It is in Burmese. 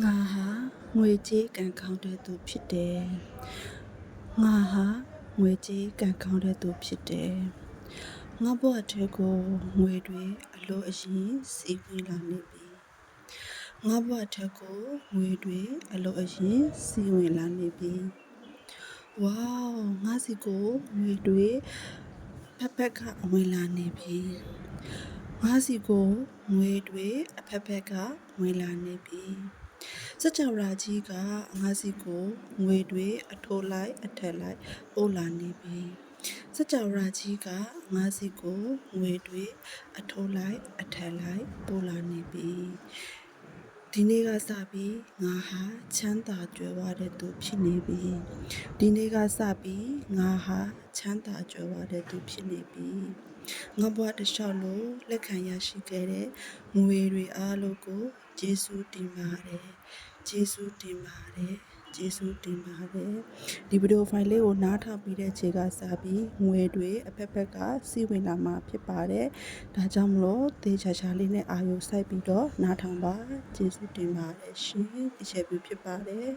ငါဟာငွေကြေးကံကောင်းတဲ့သူဖြစ်တယ်ငါဟာငွေကြေးကံကောင်းတဲ့သူဖြစ်တယ်ငါဘဝထဲကိုငွေတွေအလိုအရင်စီးဝင်လာနေပြီငါဘဝထဲကိုငွေတွေအလိုအရင်စီးဝင်လာနေပြီဝေါငါစီကိုငွေတွေဖက်ဖက်ကဝင်လာနေပြီငါစီကိုငွေတွေအဖက်ဖက်ကဝင်လာနေပြီ စကြဝဠာကြီးကငါစီကိုငွေတွေအထိုးလိုက်အထက်လိုက်ပို့လာနေပြီစကြဝဠာကြီးကငါစီကိုငွေတွေအထိုးလိုက်အထက်လိုက်ပို့လာနေပြီ ဒီနေ့ကစပြီးငါဟာချမ်းသာကြွယ်ဝတဲ့သူဖြစ်နေပြီဒီနေ့ကစပြီးငါဟာချမ်းသာကြွယ်ဝတဲ့သူဖြစ်နေပြီငါဘဝတစ်လျှောက်လို့လက်ခံရရှိခဲ့တဲ့ငွေတွေအားလုံးကိုယေရှုတင်ပါတယ်ယေရှုတင်ပါတယ် ယေရှုတင်ပါတယ်ဒီဗီဒီယိုဖိုင်လေးကိုနားထောင်ပြီးတဲ့ခြေကစပြီးငွေတွေအဖက်ဖက်ကစီးဝင်လာမှာဖြစ်ပါတယ်ဒါကြောင့်မလို့သေချာချာလေးနဲ့အာရုံစိုက်ပြီးတော့နားထောင်ပါယေရှုတင်ပါတယ်ရှင်ဒီချက်ပြဖြစ်ပါတယ်